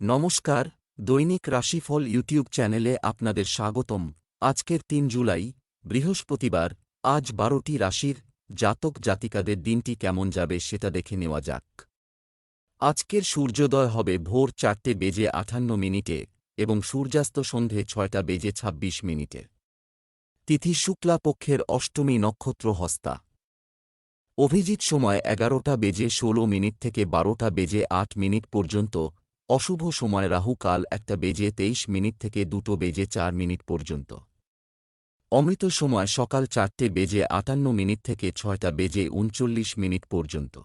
নমস্কার, দৈনিক রাশিফল ইউটিউব চ্যানেলে আপনাদের স্বাগতম। আজকের তিন জুলাই, বৃহস্পতিবার, আজ বারোটি রাশির জাতক জাতিকাদের দিনটি কেমন যাবে সেটা দেখে নেওয়া যাক। আজকের সূর্যোদয় হবে ভোর চারটে বেজে আঠান্ন মিনিটে এবং সূর্যাস্ত সন্ধে ছয়টা বেজে ছাব্বিশ মিনিটে। তিথি শুক্লা পক্ষের অষ্টমী নক্ষত্র হস্তা। অভিজিৎ সময় এগারোটা বেজে ষোলো মিনিট থেকে বারোটা বেজে আট মিনিট পর্যন্ত অশুভ সময় রাহু কাল একটা বেজে তেইশ মিনিট থেকে দুটো বেজে চার মিনিট পর্যন্ত। অমৃত সময় সকাল চারটে বেজে আটান্ন মিনিট থেকে ছয়টা বেজে উনচল্লিশ মিনিট পর্যন্ত।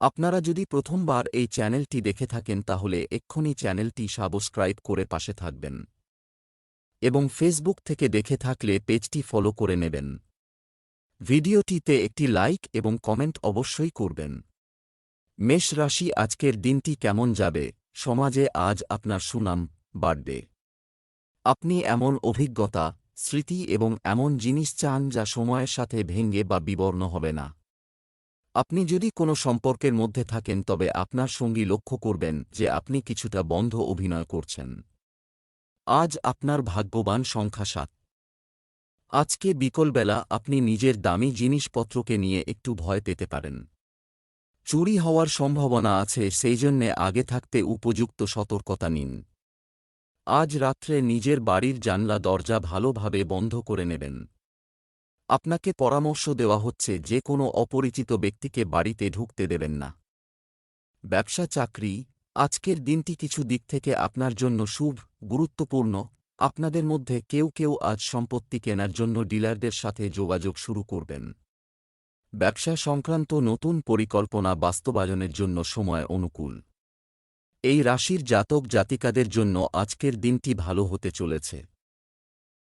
আপনারা যদি প্রথমবার এই চ্যানেলটি দেখে থাকেন তাহলে এক্ষুনি চ্যানেলটি সাবস্ক্রাইব করে পাশে থাকবেন। এবং ফেসবুক থেকে দেখে থাকলে পেজটি ফলো করে নেবেন। ভিডিওটিতে একটি লাইক এবং কমেন্ট অবশ্যই করবেন। মেষ রাশি আজকের দিনটি কেমন যাবে? সমাজে আজ আপনার সুনাম বাড়বে। আপনি এমন অভিজ্ঞতা, স্মৃতি এবং এমন জিনিস চান যা সময়ের সাথে ভেঙ্গে বা বিবর্ণ হবে না। আপনি যদি কোনো সম্পর্কের মধ্যে থাকেন, তবে আপনার সঙ্গী লক্ষ্য করবেন যে আপনি কিছুটা বন্ধ অভিনয় করছেন। আজ আপনার ভাগ্যবান সংখ্যা সাত। আজকে বিকলবেলা আপনি নিজের দামি জিনিসপত্রকে নিয়ে একটু ভয় পেতে পারেন। চুরি হওয়ার সম্ভাবনা আছে, সেই জন্যে আগে থাকতে উপযুক্ত সতর্কতা নিন। আজ রাত্রে নিজের বাড়ির জানলা দরজা ভালোভাবে বন্ধ করে নেবেন। আপনাকে পরামর্শ দেওয়া হচ্ছে, যে কোনো অপরিচিত ব্যক্তিকে বাড়িতে ঢুকতে দেবেন না। ব্যবসা, চাকরি, আজকের দিনটি কিছু দিক থেকে আপনার জন্য শুভ, গুরুত্বপূর্ণ। আপনাদের মধ্যে কেউ কেউ আজ সম্পত্তি কেনার জন্য ডিলারদের সাথে যোগাযোগ শুরু করবেন। ব্যবসা সংক্রান্ত নতুন পরিকল্পনা বাস্তবায়নের জন্য সময় অনুকূল। এই রাশির জাতক জাতিকাদের জন্য আজকের দিনটি ভালো হতে চলেছে।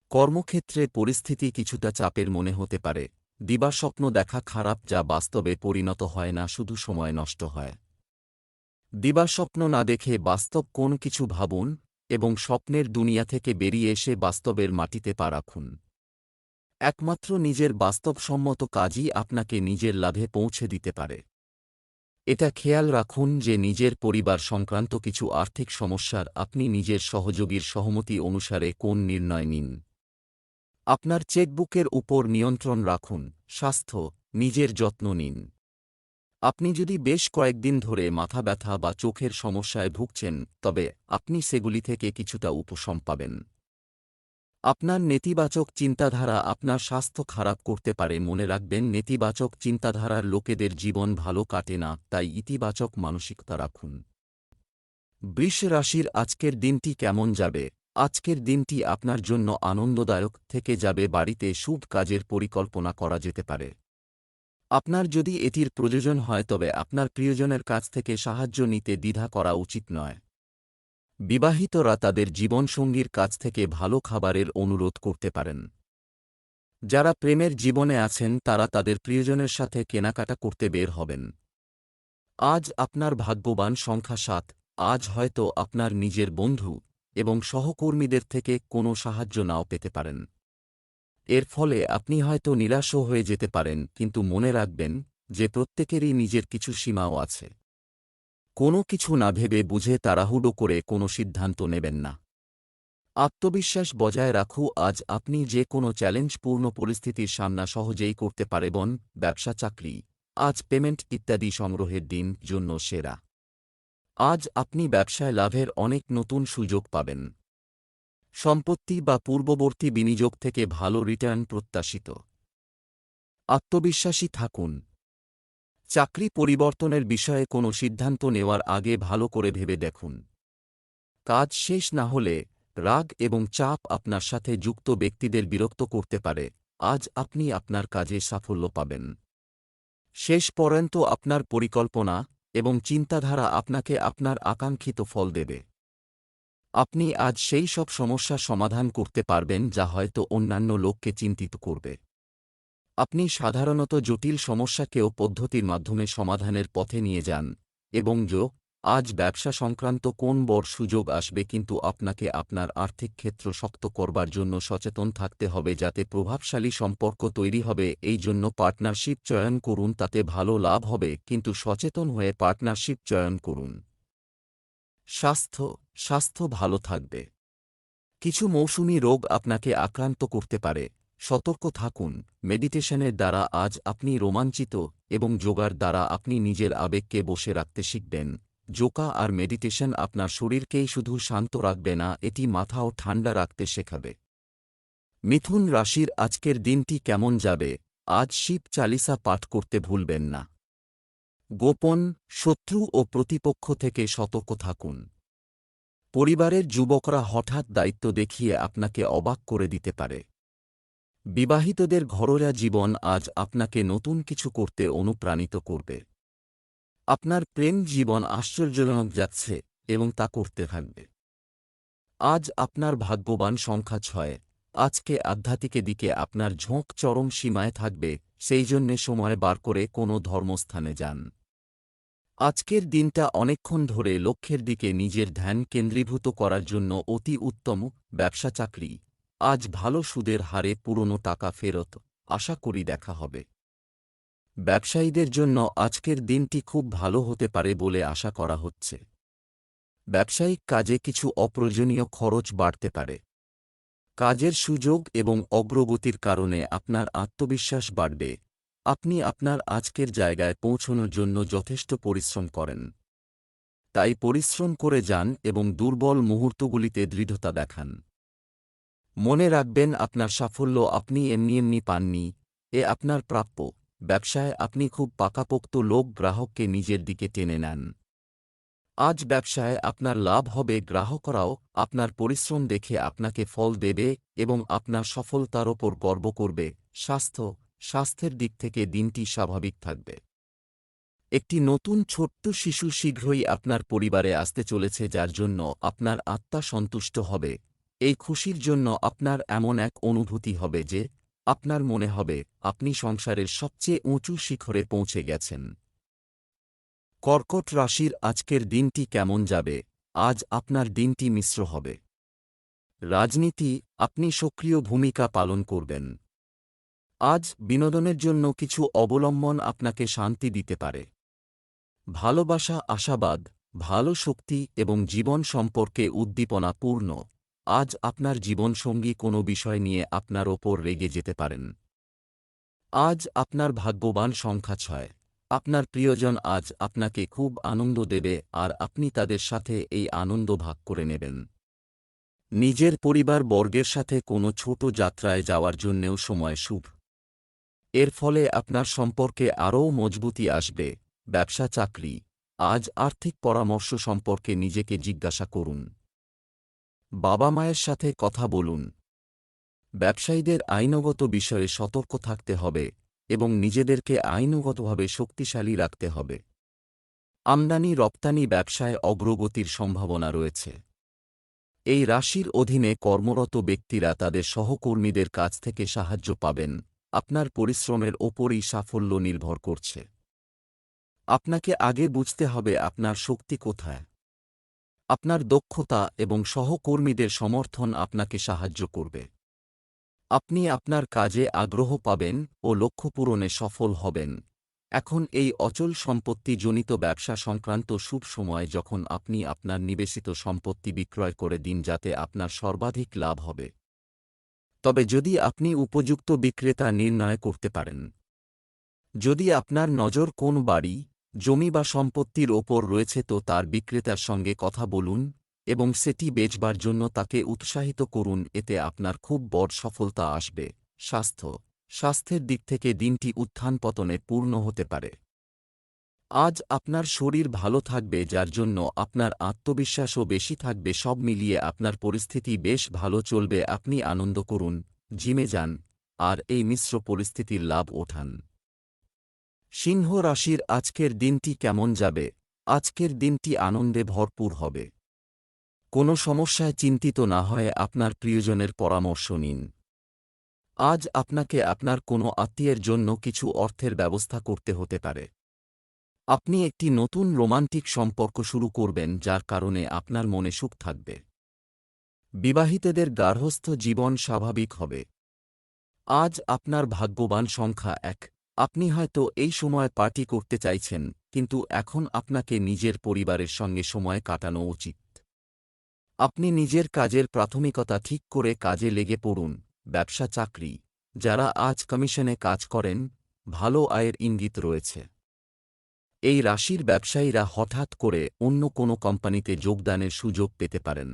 কর্মক্ষেত্রে পরিস্থিতি কিছুটা চাপের মনে হতে পারে। দিবাস্বপ্ন দেখা খারাপ যা বাস্তবে পরিণত হয় না, শুধু সময় নষ্ট হয়। দিবাস্বপ্ন না দেখে বাস্তব কোন কিছু ভাবুন এবং স্বপ্নের দুনিয়া থেকে বেরিয়ে এসে বাস্তবের মাটিতে পা রাখুন। একমাত্র নিজের বাস্তবসম্মত কাজই আপনাকে নিজের লাভে পৌঁছে দিতে পারে। এটা খেয়াল রাখুন যে নিজের পরিবার সংক্রান্ত কিছু আর্থিক সমস্যার আপনি নিজের সহযোগীর সহমতি অনুসারে কোন নির্ণয় নিন। আপনার চেকবুকের উপর নিয়ন্ত্রণ রাখুন, স্বাস্থ্য, নিজের যত্ন নিন। আপনি যদি বেশ কয়েকদিন ধরে মাথা ব্যথা বা চোখের সমস্যায় ভুগছেন, তবে আপনি সেগুলি থেকে কিছুটা উপশম পাবেন। আপনার নেতিবাচক চিন্তাধারা আপনার স্বাস্থ্য খারাপ করতে পারে। মনে রাখবেন, নেতিবাচক চিন্তাধারার লোকেদের জীবন ভালো কাটে না, তাই ইতিবাচক মানসিকতা রাখুন। বৃষ রাশির আজকের দিনটি কেমন যাবে? আজকের দিনটি আপনার জন্য আনন্দদায়ক থেকে যাবে। বাড়িতে শুভ কাজের পরিকল্পনা করা যেতে পারে। আপনার যদি এটির প্রয়োজন হয়, তবে আপনার প্রিয়জনের কাছ থেকে সাহায্য নিতে দ্বিধা করা উচিত নয়। বিবাহিতরা তাদের জীবনসঙ্গীর কাছ থেকে ভালো খাবারের অনুরোধ করতে পারেন। যারা প্রেমের জীবনে আছেন, তারা তাদের প্রিয়জনের সাথে কেনাকাটা করতে বের হবেন। আজ আপনার ভাগ্যবান সংখ্যা সাত, আজ হয়তো আপনার নিজের বন্ধু এবং সহকর্মীদের থেকে কোনো সাহায্য নাও পেতে পারেন। এর ফলে আপনি হয়তো নিরাশও হয়ে যেতে পারেন, কিন্তু মনে রাখবেন যে প্রত্যেকেরই নিজের কিছু সীমাও আছে। কোনো কিছু না ভেবে বুঝে তাড়াহুড়ো করে কোনো সিদ্ধান্ত নেবেন না। আত্মবিশ্বাস বজায় রাখু আজ আপনি যে কোনো চ্যালেঞ্জপূর্ণ পরিস্থিতির সামনা সহজেই করতে পারেবন, ব্যবসা, চাকরি, আজ পেমেন্ট ইত্যাদি সংগ্রহের দিন, জন্য সেরা। আজ আপনি ব্যবসায় লাভের অনেক নতুন সুযোগ পাবেন। সম্পত্তি বা পূর্ববর্তী বিনিয়োগ থেকে ভালো রিটার্ন প্রত্যাশিত। আত্মবিশ্বাসী থাকুন। চাকরি পরিবর্তনের বিষয়ে কোনো সিদ্ধান্ত নেওয়ার আগে ভালো করে ভেবে দেখুন। কাজ শেষ না হলে রাগ এবং চাপ আপনার সাথে যুক্ত ব্যক্তিদের বিরক্ত করতে পারে। আজ আপনি আপনার কাজে সাফল্য পাবেন। শেষ পর্যন্ত আপনার পরিকল্পনা এবং চিন্তাধারা আপনাকে আপনার আকাঙ্ক্ষিত ফল দেবে। আপনি আজ সেই সব সমস্যা সমাধান করতে পারবেন যা হয়তো অন্যান্য লোককে চিন্তিত করবে। আপনি সাধারণত জটিল সমস্যাকেও পদ্ধতির মাধ্যমে সমাধানের পথে নিয়ে যান, এবং যো, আজ ব্যবসা সংক্রান্ত কোন বড় সুযোগ আসবে কিন্তু আপনাকে আপনার আর্থিক ক্ষেত্র শক্ত করবার জন্য সচেতন থাকতে হবে যাতে প্রভাবশালী সম্পর্ক তৈরি হবে, এই জন্য পার্টনারশিপ চয়ন করুন তাতে ভালো লাভ হবে, কিন্তু সচেতন হয়ে পার্টনারশিপ চয়ন করুন। স্বাস্থ্য স্বাস্থ্য ভালো থাকবে। কিছু মৌসুমি রোগ আপনাকে আক্রান্ত করতে পারে সতর্ক থাকুন। মেডিটেশনের দ্বারা আজ আপনি রোমাঞ্চিত এবং যোগার দ্বারা আপনি নিজের আবেগকে বসে রাখতে শিখবেন। যোগা আর মেডিটেশন আপনার শরীরকেই শুধু শান্ত রাখবে না, এটি মাথাও ঠান্ডা রাখতে শেখাবে। মিথুন রাশির আজকের দিনটি কেমন যাবে? আজ শিব চালিসা পাঠ করতে ভুলবেন না। গোপন, শত্রু ও প্রতিপক্ষ থেকে সতর্ক থাকুন। পরিবারের যুবকরা হঠাৎ দায়িত্ব দেখিয়ে আপনাকে অবাক করে দিতে পারে। বিবাহিতদের ঘরোয়া জীবন আজ আপনাকে নতুন কিছু করতে অনুপ্রাণিত করবে। আপনার প্রেম জীবন আশ্চর্যজনক যাচ্ছে এবং তা করতে থাকবে। আজ আপনার ভাগ্যবান সংখ্যা ছয়। আজকে আধ্যাত্মিকের দিকে আপনার ঝোঁক চরম সীমায় থাকবে, সেই জন্যে সময় বার করে কোনো ধর্মস্থানে যান। আজকের দিনটা অনেকক্ষণ ধরে লক্ষ্যের দিকে নিজের ধ্যান কেন্দ্রীভূত করার জন্য অতি উত্তম ব্যবসা চাকরি। আজ ভালো সুদের হারে পুরনো টাকা ফেরত, আশা করি দেখা হবে। ব্যবসায়ীদের জন্য আজকের দিনটি খুব ভালো হতে পারে বলে আশা করা হচ্ছে। ব্যবসায়িক কাজে কিছু অপ্রয়োজনীয় খরচ বাড়তে পারে। কাজের সুযোগ এবং অগ্রগতির কারণে আপনার আত্মবিশ্বাস বাড়বে। আপনি আপনার আজকের জায়গায় পৌঁছনোর জন্য যথেষ্ট পরিশ্রম করেন। তাই পরিশ্রম করে যান এবং দুর্বল মুহূর্তগুলিতে দৃঢ়তা দেখান। মনে রাখবেন আপনার সাফল্য আপনি এমনি এমনি পাননি, এ আপনার প্রাপ্য। ব্যবসায় আপনি খুব পাকাপোক্ত লোক, গ্রাহককে নিজের দিকে টেনে নেন। আজ ব্যবসায় আপনার লাভ হবে, গ্রাহকরাও আপনার পরিশ্রম দেখে আপনাকে ফল দেবে এবং আপনার সফলতার ওপর গর্ব করবে। স্বাস্থ্য, স্বাস্থ্যের দিক থেকে দিনটি স্বাভাবিক থাকবে। একটি নতুন ছোট্ট শিশু শীঘ্রই আপনার পরিবারে আসতে চলেছে, যার জন্য আপনার আত্মা সন্তুষ্ট হবে। এই খুশির জন্য আপনার এমন এক অনুভূতি হবে যে, আপনার মনে হবে, আপনি সংসারের সবচেয়ে উঁচু শিখরে পৌঁছে গেছেন। কর্কট রাশির আজকের দিনটি কেমন যাবে? আজ আপনার দিনটি মিশ্র হবে। রাজনীতি, আপনি সক্রিয় ভূমিকা পালন করবেন। আজ বিনোদনের জন্য কিছু অবলম্বন আপনাকে শান্তি দিতে পারে। ভালোবাসা আশাবাদ, ভালো শক্তি এবং জীবন সম্পর্কে উদ্দীপনা পূর্ণ। আজ আপনার জীবনসঙ্গী কোনো বিষয় নিয়ে আপনার ওপর রেগে যেতে পারেন। আজ আপনার ভাগ্যবান সংখ্যা ছয়। আপনার প্রিয়জন আজ আপনাকে খুব আনন্দ দেবে আর আপনি তাদের সাথে এই আনন্দ ভাগ করে নেবেন। নিজের পরিবার বর্গের সাথে কোনো ছোট যাত্রায় যাওয়ার জন্যেও সময় শুভ। এর ফলে আপনার সম্পর্কে আরও মজবুতি আসবে। ব্যবসা, চাকরি। আজ আর্থিক পরামর্শ সম্পর্কে নিজেকে জিজ্ঞাসা করুন। বাবা মায়ের সাথে কথা বলুন। ব্যবসায়ীদের আইনগত বিষয়ে সতর্ক থাকতে হবে এবং নিজেদেরকে আইনগতভাবে শক্তিশালী রাখতে হবে। আমদানি রপ্তানি ব্যবসায় অগ্রগতির সম্ভাবনা রয়েছে। এই রাশির অধীনে কর্মরত ব্যক্তিরা তাদের সহকর্মীদের কাছ থেকে সাহায্য পাবেন। আপনার পরিশ্রমের ওপরই সাফল্য নির্ভর করছে। আপনাকে আগে বুঝতে হবে আপনার শক্তি কোথায়। আপনার দক্ষতা এবং সহকর্মীদের সমর্থন আপনাকে সাহায্য করবে। আপনি আপনার কাজে আগ্রহ পাবেন ও লক্ষ্য পূরণে সফল হবেন। এখন এই অচল সম্পত্তি জনিত ব্যবসা সংক্রান্ত শুভ সময় যখন আপনি আপনার নিবেশিত সম্পত্তি বিক্রয় করে দিন যাতে আপনার সর্বাধিক লাভ হবে। তবে যদি আপনি উপযুক্ত বিক্রেতা নির্ণয় করতে পারেন, যদি আপনার নজর কোন বাড়ি জমি বা সম্পত্তির ওপর রয়েছে তো তার বিক্রেতার সঙ্গে কথা বলুন এবং সেটি বেচবার জন্য তাকে উৎসাহিত করুন, এতে আপনার খুব বড় সফলতা আসবে। স্বাস্থ্য। স্বাস্থ্যের দিক থেকে দিনটি উত্থান পতনে পূর্ণ হতে পারে। আজ আপনার শরীর ভালো থাকবে, যার জন্য আপনার আত্মবিশ্বাসও বেশি থাকবে, সব মিলিয়ে আপনার পরিস্থিতি বেশ ভালো চলবে, আপনি আনন্দ করুন, জিমে যান, আর এই মিশ্র পরিস্থিতির লাভ ওঠান। সিংহ রাশির আজকের দিনটি কেমন যাবে? আজকের দিনটি আনন্দে ভরপুর হবে। কোনো সমস্যায় চিন্তিত না হয়ে আপনার প্রিয়জনের পরামর্শ নিন। আজ আপনাকে আপনার কোনো আত্মীয়ের জন্য কিছু অর্থের ব্যবস্থা করতে হতে পারে। আপনি একটি নতুন রোমান্টিক সম্পর্ক শুরু করবেন, যার কারণে আপনার মনে সুখ থাকবে। বিবাহিতদের গার্হস্থ জীবন স্বাভাবিক হবে। আজ আপনার ভাগ্যবান সংখ্যা এক। আপনি হয়তো এই সময় পার্টি করতে চাইছেন, কিন্তু এখন আপনাকে নিজের পরিবারের সঙ্গে সময় কাটানো উচিত। আপনি নিজের কাজের প্রাথমিকতা ঠিক করে কাজে লেগে পড়ুন, ব্যবসা চাকরি, যারা আজ কমিশনে কাজ করেন, ভালো আয়ের ইঙ্গিত রয়েছে। এই রাশির ব্যবসায়ীরা হঠাৎ করে অন্য কোনো কোম্পানিতে যোগদানের সুযোগ পেতে পারেন।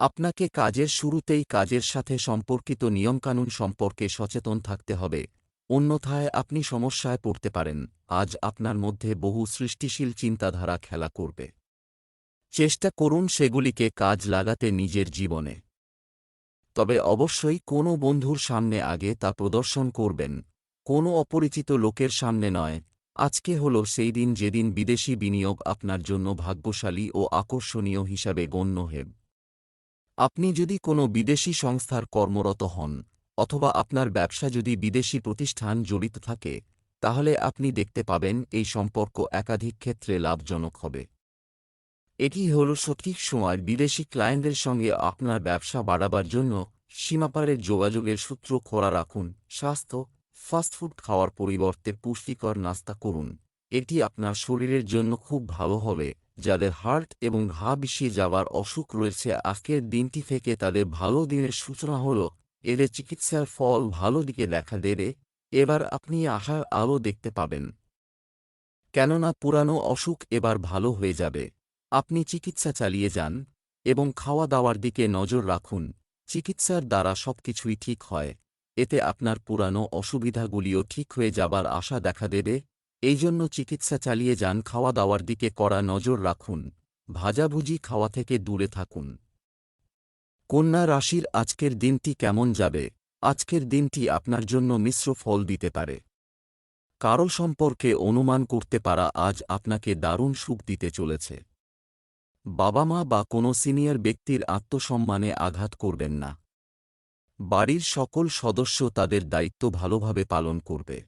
আপনাকে কাজের শুরুতেই কাজের সাথে সম্পর্কিত নিয়মকানুন সম্পর্কে সচেতন থাকতে হবে অন্যথায় আপনি সমস্যায় পড়তে পারেন, আজ আপনার মধ্যে বহু সৃষ্টিশীল চিন্তাধারা খেলা করবে। চেষ্টা করুন সেগুলিকে কাজ লাগাতে নিজের জীবনে। তবে অবশ্যই কোনো বন্ধুর সামনে আগে তা প্রদর্শন করবেন, কোনো অপরিচিত লোকের সামনে নয়, আজকে হল সেই দিন যেদিন বিদেশি বিনিয়োগ আপনার জন্য ভাগ্যশালী ও আকর্ষণীয় হিসাবে গণ্য হেব। আপনি যদি কোনো বিদেশি সংস্থার কর্মরত হন অথবা আপনার ব্যবসা যদি বিদেশি প্রতিষ্ঠান জড়িত থাকে, তাহলে আপনি দেখতে পাবেন এই সম্পর্ক একাধিক ক্ষেত্রে লাভজনক হবে। এটি হল সঠিক সময় বিদেশি ক্লায়েন্টদের সঙ্গে আপনার ব্যবসা বাড়াবার জন্য সীমাপারের যোগাযোগের সূত্র খোলা রাখুন, স্বাস্থ্য ফাস্টফুড খাওয়ার পরিবর্তে পুষ্টিকর নাস্তা করুন। এটি আপনার শরীরের জন্য খুব ভালো হবে, যাদের হার্ট এবং ঘা বিষিয়ে যাওয়ার অসুখ রয়েছে। আজকের দিনটি থেকে তাদের ভালো দিনের সূচনা হল এদের চিকিৎসার ফল ভালো দিকে দেখা দেবে, এবার আপনি আশার আলো দেখতে পাবেন। কেননা পুরানো অসুখ এবার ভালো হয়ে যাবে। আপনি চিকিৎসা চালিয়ে যান এবং খাওয়া দাওয়ার দিকে নজর রাখুন। চিকিৎসার দ্বারা সবকিছুই ঠিক হয়। এতে আপনার পুরানো অসুবিধাগুলিও ঠিক হয়ে যাবার আশা দেখা দেবে। এই জন্য চিকিৎসা চালিয়ে যান খাওয়া দাওয়ার দিকে কড়া নজর রাখুন। ভাজাভুজি খাওয়া থেকে দূরে থাকুন। কন্যা রাশির আজকের দিনটি কেমন যাবে? আজকের দিনটি আপনার জন্য মিশ্র ফল দিতে পারে। কারও সম্পর্কে অনুমান করতে পারা আজ আপনাকে দারুণ সুখ দিতে চলেছে। বাবা মা বা কোনো সিনিয়র ব্যক্তির আত্মসম্মানে আঘাত করবেন না। বাড়ির সকল সদস্য তাদের দায়িত্ব ভালোভাবে পালন করবে।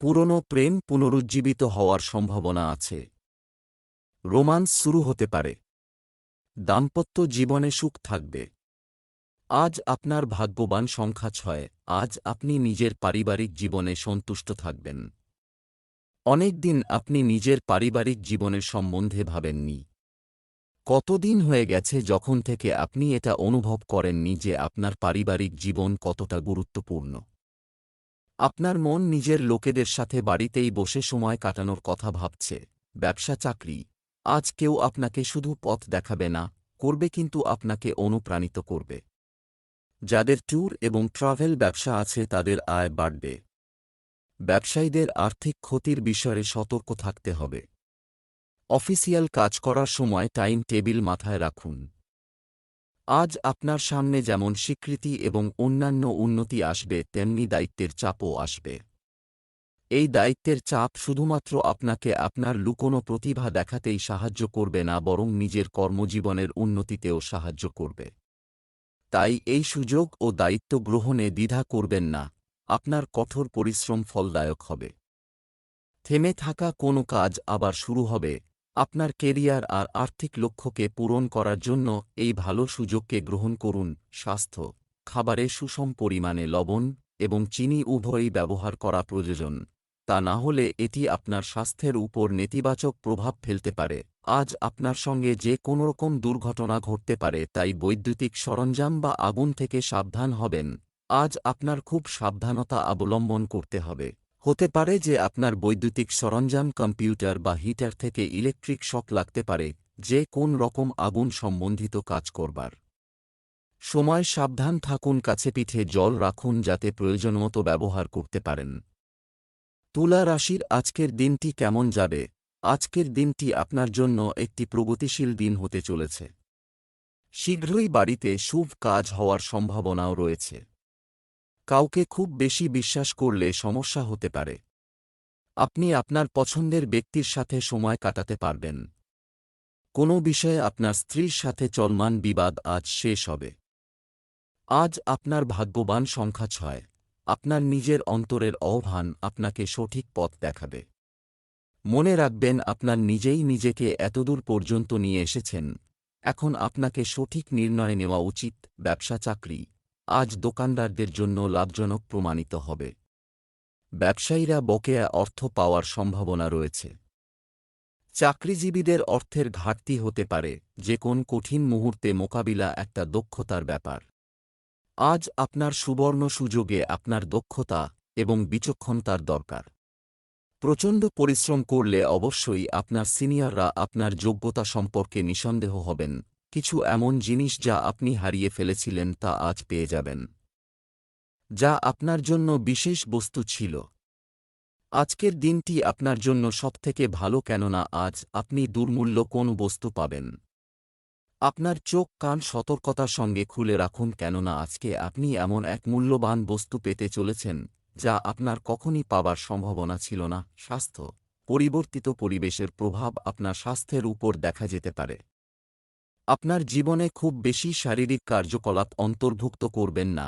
পুরনো প্রেম পুনরুজ্জীবিত হওয়ার সম্ভাবনা আছে। রোমান্স শুরু হতে পারে। দাম্পত্য জীবনে সুখ থাকবে। আজ আপনার ভাগ্যবান সংখ্যা ছয়, আজ আপনি নিজের পারিবারিক জীবনে সন্তুষ্ট থাকবেন। অনেক দিন আপনি নিজের পারিবারিক জীবনের সম্বন্ধে ভাবেননি। কতদিন হয়ে গেছে যখন থেকে আপনি এটা অনুভব করেননি যে আপনার পারিবারিক জীবন কতটা গুরুত্বপূর্ণ। আপনার মন নিজের লোকেদের সাথে বাড়িতেই বসে সময় কাটানোর কথা ভাবছে, ব্যবসা, চাকরি। আজ কেউ আপনাকে শুধু পথ দেখাবে না, করবে কিন্তু আপনাকে অনুপ্রাণিত করবে। যাদের ট্যুর এবং ট্রাভেল ব্যবসা আছে তাদের আয় বাড়বে। ব্যবসায়ীদের আর্থিক ক্ষতির বিষয়ে সতর্ক থাকতে হবে। অফিসিয়াল কাজ করার সময় টাইম টেবিল মাথায় রাখুন। আজ আপনার সামনে যেমন স্বীকৃতি এবং অন্যান্য উন্নতি আসবে, তেমনি দায়িত্বের চাপও আসবে। এই দায়িত্বের চাপ শুধুমাত্র আপনাকে আপনার লুকোনো প্রতিভা দেখাতেই সাহায্য করবে না, বরং নিজের কর্মজীবনের উন্নতিতেও সাহায্য করবে। তাই এই সুযোগ ও দায়িত্ব গ্রহণে দ্বিধা করবেন না, আপনার কঠোর পরিশ্রম ফলদায়ক হবে। থেমে থাকা কোনো কাজ আবার শুরু হবে, আপনার কেরিয়ার আর আর্থিক লক্ষ্যকে পূরণ করার জন্য এই ভালো সুযোগকে গ্রহণ করুন, স্বাস্থ্য, খাবারে সুষম পরিমাণে লবণ এবং চিনি উভয়ই ব্যবহার করা প্রয়োজন। তা না হলে এটি আপনার স্বাস্থ্যের উপর নেতিবাচক প্রভাব ফেলতে পারে। আজ আপনার সঙ্গে যে কোনোরকম দুর্ঘটনা ঘটতে পারে, তাই বৈদ্যুতিক সরঞ্জাম বা আগুন থেকে সাবধান হবেন। আজ আপনার খুব সাবধানতা অবলম্বন করতে হবে। হতে পারে যে আপনার বৈদ্যুতিক সরঞ্জাম, কম্পিউটার বা হিটার থেকে ইলেকট্রিক শক লাগতে পারে, যে কোন রকম আগুন সম্বন্ধিত কাজ করবার। সময় সাবধান থাকুন কাছে পিঠে জল রাখুন যাতে প্রয়োজনমতো ব্যবহার করতে পারেন। তুলা রাশির আজকের দিনটি কেমন যাবে? আজকের দিনটি আপনার জন্য একটি প্রগতিশীল দিন হতে চলেছে। শীঘ্রই বাড়িতে শুভ কাজ হওয়ার সম্ভাবনাও রয়েছে। কাউকে খুব বেশি বিশ্বাস করলে সমস্যা হতে পারে। আপনি আপনার পছন্দের ব্যক্তির সাথে সময় কাটাতে পারবেন। কোনো বিষয়ে আপনার স্ত্রীর সাথে চলমান বিবাদ আজ শেষ হবে। আজ আপনার ভাগ্যবান সংখ্যা ছয়। আপনার নিজের অন্তরের অভান আপনাকে সঠিক পথ দেখাবে। মনে রাখবেন, আপনার নিজেই নিজেকে এতদূর পর্যন্ত নিয়ে এসেছেন। এখন আপনাকে সঠিক নির্ণয় নেওয়া উচিত, ব্যবসা চাকরি। আজ দোকানদারদের জন্য লাভজনক প্রমাণিত হবে। ব্যবসায়ীরা বকেয়া অর্থ পাওয়ার সম্ভাবনা রয়েছে। চাকরিজীবীদের অর্থের ঘাটতি হতে পারে, যে কোন কঠিন মুহূর্তে মোকাবিলা একটা দক্ষতার ব্যাপার। আজ আপনার সুবর্ণ সুযোগে আপনার দক্ষতা এবং বিচক্ষণতার দরকার। প্রচণ্ড পরিশ্রম করলে অবশ্যই আপনার সিনিয়ররা আপনার যোগ্যতা সম্পর্কে নিঃসন্দেহ হবেন। কিছু এমন জিনিস যা আপনি হারিয়ে ফেলেছিলেন তা আজ পেয়ে যাবেন। যা আপনার জন্য বিশেষ বস্তু ছিল। আজকের দিনটি আপনার জন্য সবথেকে ভালো কেননা আজ আপনি দুর্মূল্য কোন বস্তু পাবেন। আপনার চোখ কান সতর্কতার সঙ্গে খুলে রাখুন কেননা আজকে আপনি এমন এক মূল্যবান বস্তু পেতে চলেছেন, যা আপনার কখনই পাবার সম্ভাবনা ছিল না। স্বাস্থ্য, পরিবর্তিত পরিবেশের প্রভাব আপনার স্বাস্থ্যের উপর দেখা যেতে পারে। আপনার জীবনে খুব বেশি শারীরিক কার্যকলাপ অন্তর্ভুক্ত করবেন না।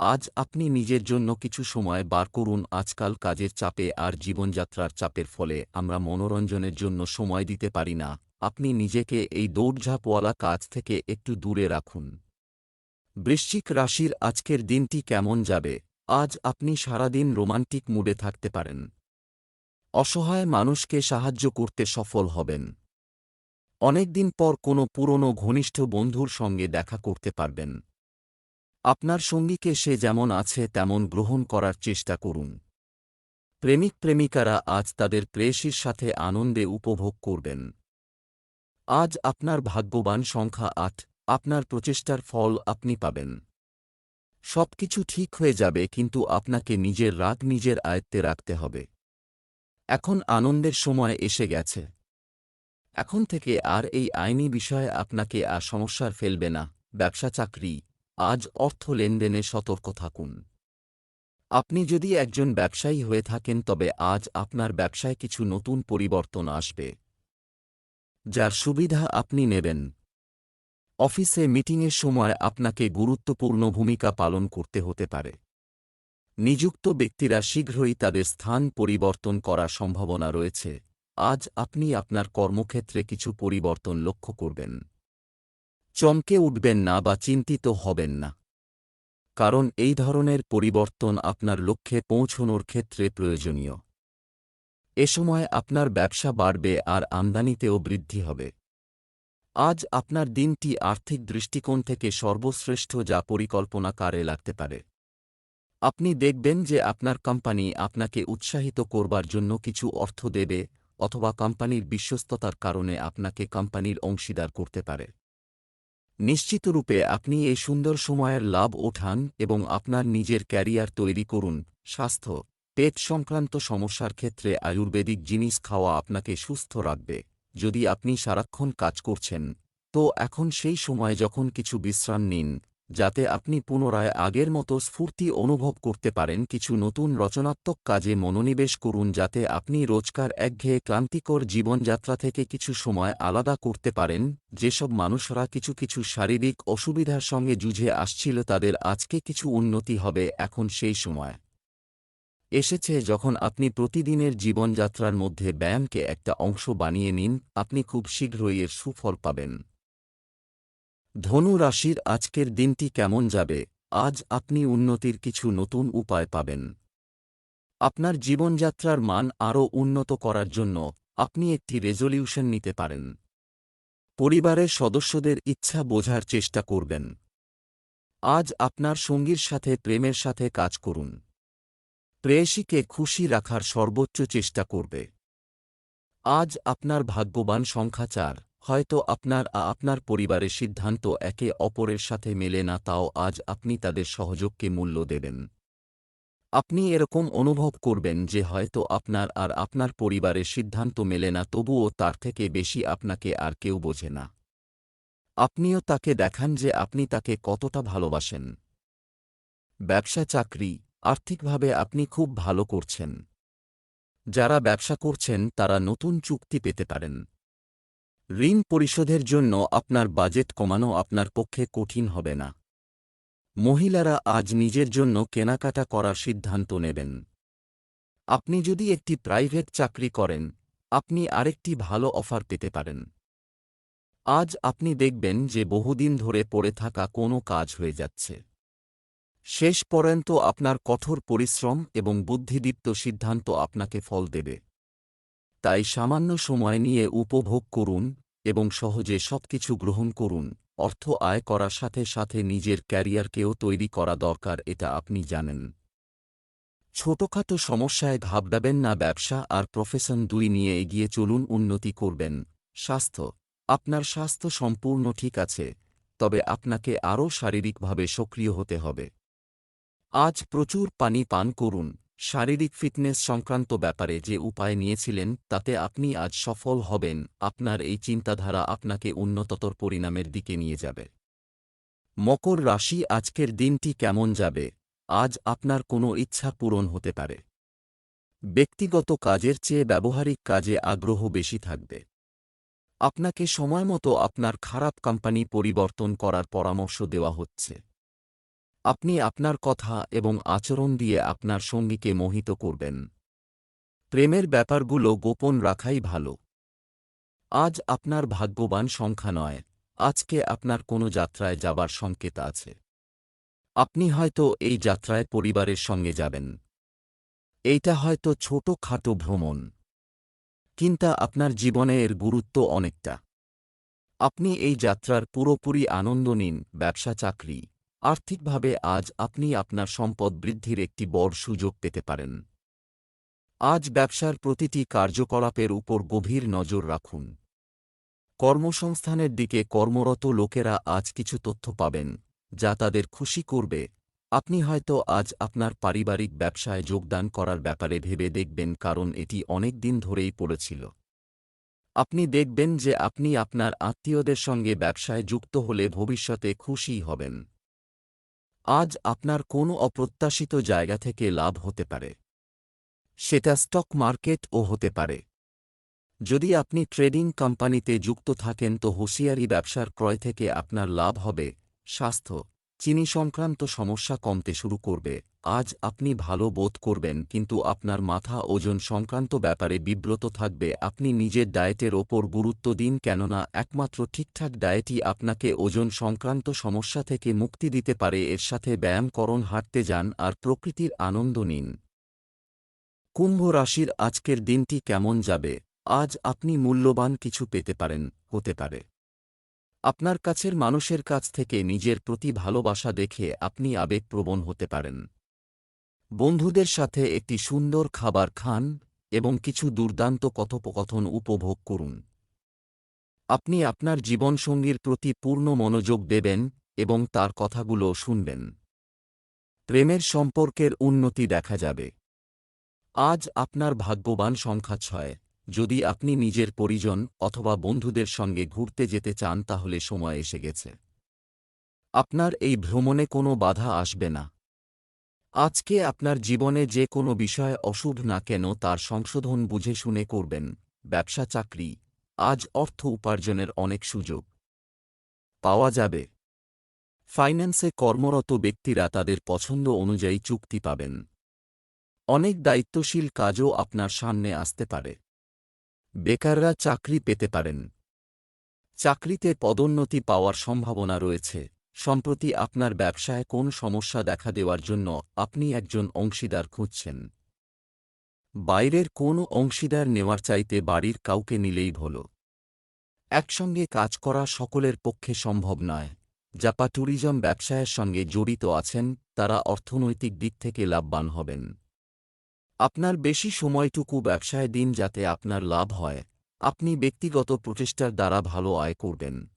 আজ আপনি নিজের জন্য কিছু সময় বার করুন। আজকাল কাজের চাপে আর জীবনযাত্রার চাপের ফলে আমরা মনোরঞ্জনের জন্য সময় দিতে পারি না। আপনি নিজেকে এই দৌড়ঝাঁপওয়ালা কাজ থেকে একটু দূরে রাখুন। বৃশ্চিক রাশির আজকের দিনটি কেমন যাবে? আজ আপনি সারাদিন রোমান্টিক মুডে থাকতে পারেন। অসহায় মানুষকে সাহায্য করতে সফল হবেন। অনেকদিন পর কোনো পুরনো ঘনিষ্ঠ বন্ধুর সঙ্গে দেখা করতে পারবেন। আপনার সঙ্গীকে সে যেমন আছে তেমন গ্রহণ করার চেষ্টা করুন। প্রেমিক প্রেমিকারা আজ তাদের প্রেয়সীর সাথে আনন্দে উপভোগ করবেন। আজ আপনার ভাগ্যবান সংখ্যা আট, আপনার প্রচেষ্টার ফল আপনি পাবেন। সবকিছু ঠিক হয়ে যাবে কিন্তু আপনাকে নিজের রাগ নিজের আয়ত্তে রাখতে হবে। এখন আনন্দের সময় এসে গেছে। এখন থেকে আর এই আইনি বিষয়ে আপনাকে আর সমস্যার ফেলবে না, ব্যবসা চাকরি, আজ অর্থ লেনদেনে সতর্ক থাকুন। আপনি যদি একজন ব্যবসায়ী হয়ে থাকেন তবে আজ আপনার ব্যবসায় কিছু নতুন পরিবর্তন আসবে। যার সুবিধা আপনি নেবেন। অফিসে মিটিংয়ের সময় আপনাকে গুরুত্বপূর্ণ ভূমিকা পালন করতে হতে পারে। নিযুক্ত ব্যক্তিরা শীঘ্রই তাদের স্থান পরিবর্তন করার সম্ভাবনা রয়েছে। আজ আপনি আপনার কর্মক্ষেত্রে কিছু পরিবর্তন লক্ষ্য করবেন। চমকে উঠবেন না বা চিন্তিত হবেন না। কারণ এই ধরনের পরিবর্তন আপনার লক্ষ্যে পৌঁছনোর ক্ষেত্রে প্রয়োজনীয়। এ সময় আপনার ব্যবসা বাড়বে আর আমদানিতেও বৃদ্ধি হবে। আজ আপনার দিনটি আর্থিক দৃষ্টিকোণ থেকে সর্বশ্রেষ্ঠ যা পরিকল্পনা কারে লাগতে পারে। আপনি দেখবেন যে আপনার কোম্পানি আপনাকে উৎসাহিত করবার জন্য কিছু অর্থ দেবে অথবা কোম্পানির বিশ্বস্ততার কারণে আপনাকে কোম্পানির অংশীদার করতে পারে। নিশ্চিতরূপে আপনি এই সুন্দর সময়ের লাভ ওঠান এবং আপনার নিজের ক্যারিয়ার তৈরি করুন, স্বাস্থ্য পেট সংক্রান্ত সমস্যার ক্ষেত্রে আয়ুর্বেদিক জিনিস খাওয়া আপনাকে সুস্থ রাখবে। যদি আপনি সারাক্ষণ কাজ করছেন, তো এখন সেই সময় যখন কিছু বিশ্রাম নিন, যাতে আপনি পুনরায় আগের মতো স্ফূর্তি অনুভব করতে পারেন, কিছু নতুন রচনাত্মক কাজে মনোনিবেশ করুন যাতে আপনি রোজকার একঘেয়ে ক্লান্তিকর জীবনযাত্রা থেকে কিছু সময় আলাদা করতে পারেন। যেসব মানুষরা কিছু কিছু শারীরিক অসুবিধার সঙ্গে যুঝে আসছিল তাদের আজকে কিছু উন্নতি হবে এখন সেই সময়। এসেছে যখন আপনি প্রতিদিনের জীবনযাত্রার মধ্যে ব্যায়ামকে একটা অংশ বানিয়ে নিন, আপনি খুব শীঘ্রই এর সুফল পাবেন। ধনু রাশির আজকের দিনটি কেমন যাবে? আজ আপনি উন্নতির কিছু নতুন উপায় পাবেন। আপনার জীবনযাত্রার মান আরও উন্নত করার জন্য আপনি একটি রেজলিউশন নিতে পারেন। পরিবারের সদস্যদের ইচ্ছা বোঝার চেষ্টা করবেন। আজ আপনার সঙ্গীর সাথে, প্রেমের সাথে কাজ করুন। প্রেয়সীকে খুশি রাখার সর্বোচ্চ চেষ্টা করবে। আজ আপনার ভাগ্যবান সংখ্যা চার, হয়তো আপনার আ আপনার পরিবারের সিদ্ধান্ত একে অপরের সাথে মেলে না, তাও আজ আপনি তাদের সহযোগকে মূল্য দেবেন। আপনি এরকম অনুভব করবেন যে হয়তো আপনার আর আপনার পরিবারের সিদ্ধান্ত মেলে না, তবুও তার থেকে বেশি আপনাকে আর কেউ বোঝে না। আপনিও তাকে দেখান যে আপনি তাকে কতটা ভালোবাসেন। ব্যবসা চাকরি আর্থিকভাবে আপনি খুব ভালো করছেন। যারা ব্যবসা করছেন, তারা নতুন চুক্তি পেতে পারেন। ঋণ পরিশোধের জন্য আপনার বাজেট কমানো আপনার পক্ষে কঠিন হবে না। মহিলারা আজ নিজের জন্য কেনাকাটা করার সিদ্ধান্ত নেবেন। আপনি যদি একটি প্রাইভেট চাকরি করেন, আপনি আরেকটি ভালো অফার পেতে পারেন। আজ আপনি দেখবেন যে বহুদিন ধরে পড়ে থাকা কোনো কাজ হয়ে যাচ্ছে। শেষ পর্যন্ত আপনার কঠোর পরিশ্রম এবং বুদ্ধিদীপ্ত সিদ্ধান্ত আপনাকে ফল দেবে। তাই সামান্য সময় নিয়ে উপভোগ করুন এবং সহজে সবকিছু গ্রহণ করুন। অর্থ আয় করার সাথে সাথে নিজের ক্যারিয়ারকেও তৈরি করা দরকার, এটা আপনি জানেন। ছোটখাটো সমস্যায় ঘাবড়াবেন না, ব্যবসা আর প্রফেশন দুই নিয়ে এগিয়ে চলুন, উন্নতি করবেন। স্বাস্থ্য, আপনার স্বাস্থ্য সম্পূর্ণ ঠিক আছে, তবে আপনাকে আরও শারীরিকভাবে সক্রিয় হতে হবে। আজ প্রচুর পানি পান করুন। শারীরিক ফিটনেস সংক্রান্ত ব্যাপারে যে উপায় নিয়েছিলেন, তাতে আপনি আজ সফল হবেন। আপনার এই চিন্তাধারা আপনাকে উন্নততর পরিণামের দিকে নিয়ে যাবে। মকর রাশি আজকের দিনটি কেমন যাবে? আজ আপনার কোনো ইচ্ছা পূরণ হতে পারে। ব্যক্তিগত কাজের চেয়ে ব্যবহারিক কাজে আগ্রহ বেশি থাকবে। আপনাকে সময়মতো আপনার খারাপ কোম্পানি পরিবর্তন করার পরামর্শ দেওয়া হচ্ছে। আপনি আপনার কথা এবং আচরণ দিয়ে আপনার সঙ্গীকে মোহিত করবেন। প্রেমের ব্যাপারগুলো গোপন রাখাই ভালো। আজ আপনার ভাগ্যবান সংখ্যা নয়, আজকে আপনার কোনো যাত্রায় যাবার সংকেত আছে। আপনি হয়তো এই যাত্রায় পরিবারের সঙ্গে যাবেন। এইটা হয়তো ছোট খাটো ভ্রমণ। কিন্তু আপনার জীবনে এর গুরুত্ব অনেকটা। আপনি এই যাত্রার পুরোপুরি আনন্দ নিন, ব্যবসা, চাকরি। আর্থিকভাবে আজ আপনি আপনার সম্পদ বৃদ্ধির একটি বড় সুযোগ পেতে পারেন। আজ ব্যবসার প্রতিটি কার্যকলাপের উপর গভীর নজর রাখুন। কর্মসংস্থানের দিকে কর্মরত লোকেরা আজ কিছু তথ্য পাবেন, যা তাদের খুশি করবে। আপনি হয়তো আজ আপনার পারিবারিক ব্যবসায় যোগদান করার ব্যাপারে ভেবে দেখবেন, কারণ এটি অনেক দিন ধরেই পড়েছিল। আপনি দেখবেন যে আপনি আপনার আত্মীয়দের সঙ্গে ব্যবসায় যুক্ত হলে ভবিষ্যতে খুশি হবেন। আজ আপনার কোনো অপ্রত্যাশিত জায়গা থেকে লাভ হতে পারে। সেটা স্টক মার্কেট ও হতে পারে। যদি আপনি ট্রেডিং কোম্পানিতে যুক্ত থাকেন তো হুঁশিয়ারি ব্যবসার ক্রয় থেকে আপনার লাভ হবে, স্বাস্থ্য চিনি সংক্রান্ত সমস্যা কমতে শুরু করবে। আজ আপনি ভালো বোধ করবেন, কিন্তু আপনার মাথা ওজন সংক্রান্ত ব্যাপারে বিব্রত থাকবে। আপনি নিজের ডায়েটের ওপর গুরুত্ব দিন কেননা একমাত্র ঠিকঠাক ডায়েটই আপনাকে ওজন সংক্রান্ত সমস্যা থেকে মুক্তি দিতে পারে। এর সাথে ব্যায়ামকরণ হাঁটতে যান আর প্রকৃতির আনন্দ নিন। কুম্ভ রাশির আজকের দিনটি কেমন যাবে? আজ আপনি মূল্যবান কিছু পেতে পারেন, হতে পারে। আপনার কাছের মানুষের কাছ থেকে নিজের প্রতি ভালোবাসা দেখে আপনি আবেগপ্রবণ হতে পারেন। বন্ধুদের সাথে একটি সুন্দর খাবার খান এবং কিছু দুর্দান্ত কথোপকথন উপভোগ করুন। আপনি আপনার জীবনসঙ্গীর প্রতি পূর্ণ মনোযোগ দেবেন এবং তার কথাগুলো শুনবেন। প্রেমের সম্পর্কের উন্নতি দেখা যাবে। আজ আপনার ভাগ্যবান সংখ্যা ছয়। যদি আপনি নিজের পরিজন অথবা বন্ধুদের সঙ্গে ঘুরতে যেতে চান তাহলে সময় এসে গেছে। আপনার এই ভ্রমণে কোনো বাধা আসবে না। আজকে আপনার জীবনে যে কোনো বিষয় অশুভ না কেন তার সংশোধন বুঝে শুনে করবেন, ব্যবসা চাকরি, আজ অর্থ উপার্জনের অনেক সুযোগ। পাওয়া যাবে। ফাইন্যান্সে কর্মরত ব্যক্তিরা তাদের পছন্দ অনুযায়ী চুক্তি পাবেন। অনেক দায়িত্বশীল কাজও আপনার সামনে আসতে পারে। বেকাররা চাকরি পেতে পারেন। চাকরিতে পদোন্নতি পাওয়ার সম্ভাবনা রয়েছে। সম্প্রতি আপনার ব্যবসায় কোন সমস্যা দেখা দেওয়ার জন্য আপনি একজন অংশীদার খুঁজছেন। বাইরের কোনো অংশীদার নেওয়ার চাইতে বাড়ির কাউকে নিলেই ভালো। একসঙ্গে কাজ করা সকলের পক্ষে সম্ভব নয়। জাপা ট্যুরিজম ব্যবসায়ের সঙ্গে জড়িত আছেন, তারা অর্থনৈতিক দিক থেকে লাভবান হবেন। আপনার বেশি সময়টুকু ব্যবসায় দিন যাতে আপনার লাভ হয়। আপনি ব্যক্তিগত প্রচেষ্টার দ্বারা ভালো আয় করবেন।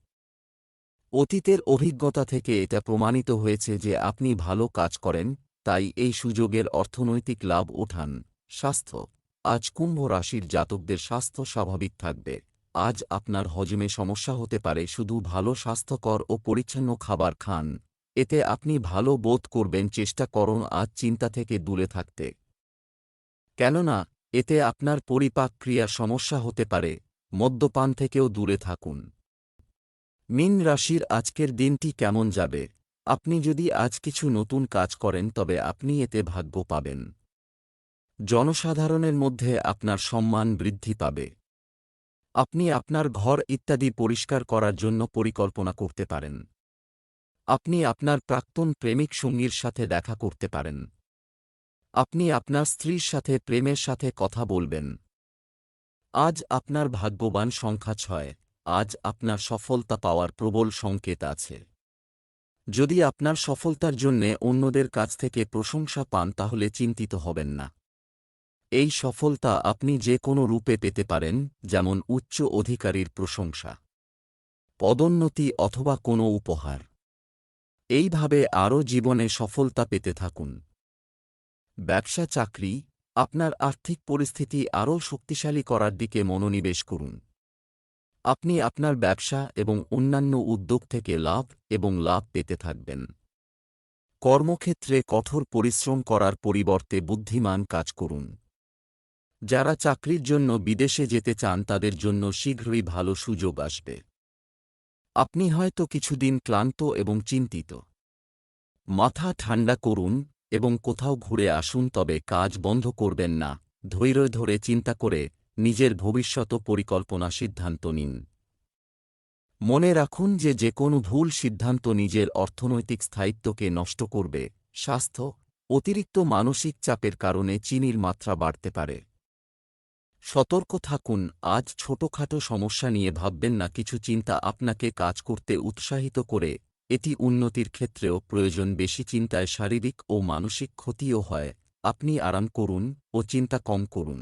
অতীতের অভিজ্ঞতা থেকে এটা প্রমাণিত হয়েছে যে আপনি ভালো কাজ করেন, তাই এই সুযোগের অর্থনৈতিক লাভ ওঠান। স্বাস্থ্য। আজ কুম্ভ রাশির জাতকদের স্বাস্থ্য স্বাভাবিক থাকবে। আজ আপনার হজমে সমস্যা হতে পারে, শুধু ভালো স্বাস্থ্যকর ও পরিচ্ছন্ন খাবার খান। এতে আপনি ভালো বোধ করবেন, চেষ্টা করুন আজ চিন্তা থেকে দূরে থাকতে। কেননা, এতে আপনার পরিপাক ক্রিয়া সমস্যা হতে পারে, মদ্যপান থেকেও দূরে থাকুন। মিন রাশির আজকের দিনটি কেমন যাবে? আপনি যদি আজ কিছু নতুন কাজ করেন, তবে আপনি এতে ভাগ্য পাবেন। জনসাধারণের মধ্যে আপনার সম্মান বৃদ্ধি পাবে। আপনি আপনার ঘর ইত্যাদি পরিষ্কার করার জন্য পরিকল্পনা করতে পারেন। আপনি আপনার প্রাক্তন প্রেমিক সঙ্গীর সাথে দেখা করতে পারেন। আপনি আপনার স্ত্রীর সাথে, প্রেমের সাথে কথা বলবেন। আজ আপনার ভাগ্যবান সংখ্যা ছয়। আজ আপনার সফলতা পাওয়ার প্রবল সংকেত আছে। যদি আপনার সফলতার জন্যে অন্যদের কাছ থেকে প্রশংসা পান, তাহলে চিন্তিত হবেন না। এই সফলতা আপনি যে কোনো রূপে পেতে পারেন, যেমন উচ্চ অধিকারীর প্রশংসা, পদোন্নতি অথবা কোনো উপহার। এইভাবে আরও জীবনে সফলতা পেতে থাকুন। ব্যবসা চাকরি আপনার আর্থিক পরিস্থিতি আরও শক্তিশালী করার দিকে মনোনিবেশ করুন। আপনি আপনার ব্যবসা এবং অন্যান্য উদ্যোগ থেকে লাভ এবং লাভ পেতে থাকবেন। কর্মক্ষেত্রে কঠোর পরিশ্রম করার পরিবর্তে বুদ্ধিমান কাজ করুন। যারা চাকরির জন্য বিদেশে যেতে চান তাদের জন্য শীঘ্রই ভালো সুযোগ আসবে। আপনি হয়তো কিছুদিন ক্লান্ত এবং চিন্তিত। মাথা ঠান্ডা করুন এবং কোথাও ঘুরে আসুন তবে কাজ বন্ধ করবেন না। ধৈর্য ধরে চিন্তা করে নিজের ভবিষ্যৎ পরিকল্পনা সিদ্ধান্ত নিন। মনে রাখুন যে যে কোনো ভুল সিদ্ধান্ত নিজের অর্থনৈতিক স্থায়িত্বকে নষ্ট করবে। স্বাস্থ্য, অতিরিক্ত মানসিক চাপের কারণে চিনির মাত্রা বাড়তে পারে। সতর্ক থাকুন, আজ ছোটখাটো সমস্যা নিয়ে ভাববেন না, কিছু চিন্তা আপনাকে কাজ করতে উৎসাহিত করে এটি উন্নতির ক্ষেত্রেও প্রয়োজন বেশি চিন্তায় শারীরিক ও মানসিক ক্ষতিও হয়। আপনি আরাম করুন ও চিন্তা কম করুন।